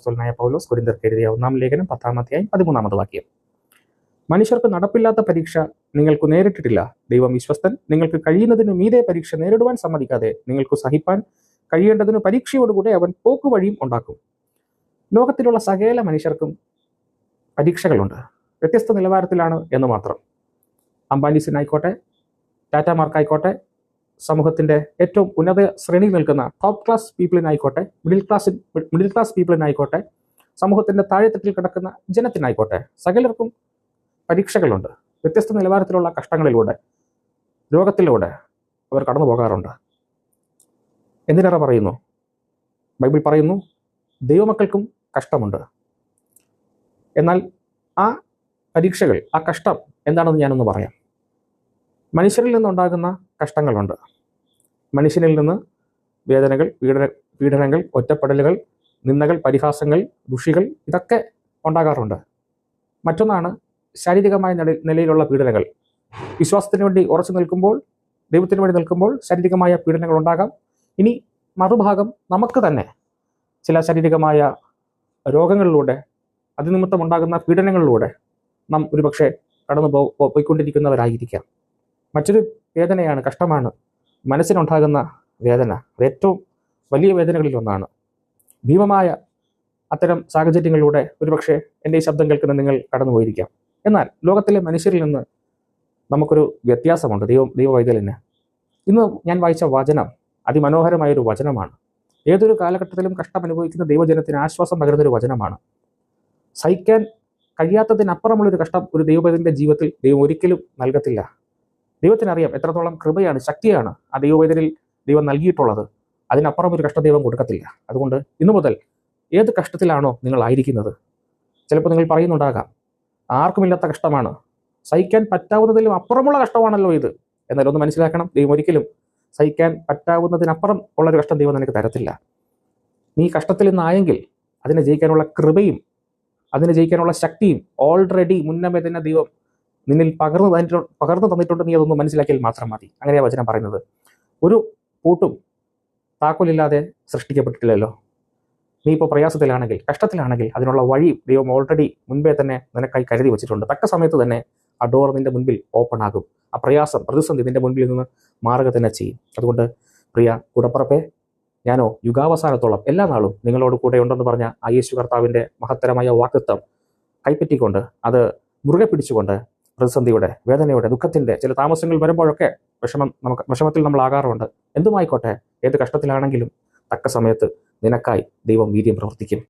അപ്പോസ്തലനായ പൗലോസ് കുരിന്തർക്ക് എഴുതിയ ഒന്നാം ലേഖനം പത്താമത്തെയായി പതിമൂന്നാമത് വാക്യം. മനുഷ്യർക്ക് നടപ്പില്ലാത്ത പരീക്ഷ നിങ്ങൾക്ക് നേരിട്ടിട്ടില്ല. ദൈവം വിശ്വസ്തൻ നിങ്ങൾക്ക് കഴിയുന്നതിന് മീതെ പരീക്ഷ നേരിടുവാൻ സമ്മതിക്കാതെ നിങ്ങൾക്ക് സഹിപ്പാൻ കഴിയേണ്ടതിന് പരീക്ഷയോടുകൂടെ അവൻ പോക്കുവഴിയും ഉണ്ടാക്കും. ലോകത്തിലുള്ള സകല മനുഷ്യർക്കും പരീക്ഷകളുണ്ട്. വ്യത്യസ്ത നിലവാരത്തിലാണ് എന്ന് മാത്രം. അംബാനിസിനായിക്കോട്ടെ ടാറ്റ മാർക്കായിക്കോട്ടെ സമൂഹത്തിന്റെ ഏറ്റവും ഉന്നത ശ്രേണിയിൽ നിൽക്കുന്ന ടോപ്പ് ക്ലാസ് പീപ്പിളിനായിക്കോട്ടെ മിഡിൽ ക്ലാസ് മിഡിൽ ക്ലാസ് പീപ്പിളിനായിക്കോട്ടെ സമൂഹത്തിന്റെ താഴെത്തട്ടിൽ കിടക്കുന്ന ജനത്തിനായിക്കോട്ടെ സകലർക്കും പരീക്ഷകളുണ്ട്. വ്യത്യസ്ത നിലവാരത്തിലുള്ള കഷ്ടങ്ങളിലൂടെ രോഗത്തിലൂടെ അവർ കടന്നു പോകാറുണ്ട്. എന്തിനേറെ പറയുന്നു? ബൈബിൾ പറയുന്നു ദൈവമക്കൾക്കും കഷ്ടമുണ്ട്. എന്നാൽ ആ പരീക്ഷകൾ ആ കഷ്ടം എന്താണെന്ന് ഞാനൊന്ന് പറയാം. മനുഷ്യരിൽ നിന്നുണ്ടാകുന്ന കഷ്ടങ്ങളുണ്ട്. മനുഷ്യനിൽ നിന്ന് വേദനകൾ പീഡന പീഡനങ്ങൾ ഒറ്റപ്പെടലുകൾ നിന്ദകൾ പരിഹാസങ്ങൾ ദുഷികൾ ഇതൊക്കെ ഉണ്ടാകാറുണ്ട്. മറ്റൊന്നാണ് ശാരീരികമായ നില- നിലയിലുള്ള പീഡനങ്ങൾ. വിശ്വാസത്തിന് വേണ്ടി ഉറച്ചു നിൽക്കുമ്പോൾ ദൈവത്തിന് വേണ്ടി നിൽക്കുമ്പോൾ ശാരീരികമായ പീഡനങ്ങൾ ഉണ്ടാകാം. ഇനി മറുഭാഗം നമുക്ക് തന്നെ ചില ശാരീരികമായ രോഗങ്ങളിലൂടെ അതിനിമിത്തം ഉണ്ടാകുന്ന പീഡനങ്ങളിലൂടെ നാം ഒരുപക്ഷെ കടന്നു പോയിക്കൊണ്ടിരിക്കുന്നവരായിരിക്കാം. മറ്റൊരു വേദനയാണ് കഷ്ടമാണ്. മനസ്സിനുണ്ടാകുന്ന വേദന ഏറ്റവും വലിയ വേദനകളിൽ ഒന്നാണ് ഭീമമായ അത്തരം സാഹചര്യങ്ങളിലൂടെ ഒരുപക്ഷെ എന്റെ ഈ ശബ്ദം കേൾക്കുന്ന നിങ്ങൾ കടന്നുപോയിരിക്കാം. എന്നാൽ ലോകത്തിലെ മനുഷ്യരിൽ നിന്ന് നമുക്കൊരു വ്യത്യാസമുണ്ട്. ദൈവ ദൈവവൈതലിന് ഇന്ന് ഞാൻ വായിച്ച വചനം അതിമനോഹരമായൊരു വചനമാണ്. ഏതൊരു കാലഘട്ടത്തിലും കഷ്ടം അനുഭവിക്കുന്ന ദൈവജനത്തിന് ആശ്വാസം പകരുന്നൊരു വചനമാണ്. സഹിക്കാൻ കഴിയാത്തതിനപ്പുറമുള്ളൊരു കഷ്ടം ഒരു ദൈവപതിന്റെ ജീവിതത്തിൽ ദൈവം ഒരിക്കലും നൽകത്തില്ല. ദൈവത്തിനറിയാം എത്രത്തോളം കൃപയാണ് ശക്തിയാണ് ആ ദൈവവേദനയിൽ ദൈവം നൽകിയിട്ടുള്ളത്. അതിനപ്പുറം ഒരു കഷ്ടം ദൈവം കൊടുക്കത്തില്ല. അതുകൊണ്ട് ഇന്നു മുതൽ ഏത് കഷ്ടത്തിലാണോ നിങ്ങൾ ആയിരിക്കുന്നത്. ചിലപ്പോൾ നിങ്ങൾ പറയുന്നുണ്ടാകാം ആർക്കുമില്ലാത്ത കഷ്ടമാണ്. സഹിക്കാൻ പറ്റാവുന്നതിലും അപ്പുറമുള്ള കഷ്ടമാണല്ലോ ഇത്. എന്നാൽ ഒന്ന് മനസ്സിലാക്കണം ദൈവം ഒരിക്കലും സഹിക്കാൻ പറ്റാവുന്നതിനപ്പുറം ഉള്ളൊരു കഷ്ടം ദൈവം നിനക്ക് തരത്തില്ല. നീ കഷ്ടത്തിൽ നിന്നായെങ്കിൽ അതിനെ ജയിക്കാനുള്ള കൃപയും അതിനെ ജയിക്കാനുള്ള ശക്തിയും ഓൾറെഡി മുന്നമേ തന്നെ ദൈവം നിന്നിൽ പകർന്നു തന്നിട്ടുണ്ട് പകർന്നു തന്നിട്ടുണ്ട് നീ അതൊന്ന് മനസ്സിലാക്കിയാൽ മാത്രം മതി. അങ്ങനെയാ വചനം പറയുന്നത്. ഒരു പൂട്ടും താക്കോലില്ലാതെ സൃഷ്ടിക്കപ്പെട്ടിട്ടില്ലല്ലോ. നീ ഇപ്പോൾ പ്രയാസത്തിലാണെങ്കിൽ കഷ്ടത്തിലാണെങ്കിൽ അതിനുള്ള വഴി ദൈവം ഓൾറെഡി മുൻപേ തന്നെ നിനക്കായി കരുതി വെച്ചിട്ടുണ്ട്. തക്ക സമയത്ത് തന്നെ ആ ഡോർ നിന്റെ മുൻപിൽ ഓപ്പൺ ആകും. ആ പ്രയാസം പ്രതിസന്ധി നിന്റെ മുൻപിൽ നിന്ന് മാറുക തന്നെ ചെയ്യും. അതുകൊണ്ട് പ്രിയ കൂടപ്പുറപ്പെ ഞാനോ യുഗാവസാനത്തോളം എല്ലാ നാളും നിങ്ങളോട് കൂടെ ഉണ്ടെന്ന് പറഞ്ഞ ആ യേശു കർത്താവിന്റെ മഹത്തരമായ വാക്തത്വം കൈപ്പറ്റിക്കൊണ്ട് അത് മുറുകെ പിടിച്ചുകൊണ്ട് പ്രതിസന്ധിയുടെ വേദനയുടെ ദുഃഖത്തിന്റെ ചില താമസങ്ങൾ വരുമ്പോഴൊക്കെ വിഷമം നമുക്ക് വിഷമത്തിൽ നമ്മൾ ആകാറുണ്ട് എന്തുമായിക്കോട്ടെ ഏത് കഷ്ടത്തിലാണെങ്കിലും തക്ക സമയത്ത് നിനക്കായി ദൈവം വീര്യം പ്രവർത്തിക്കും.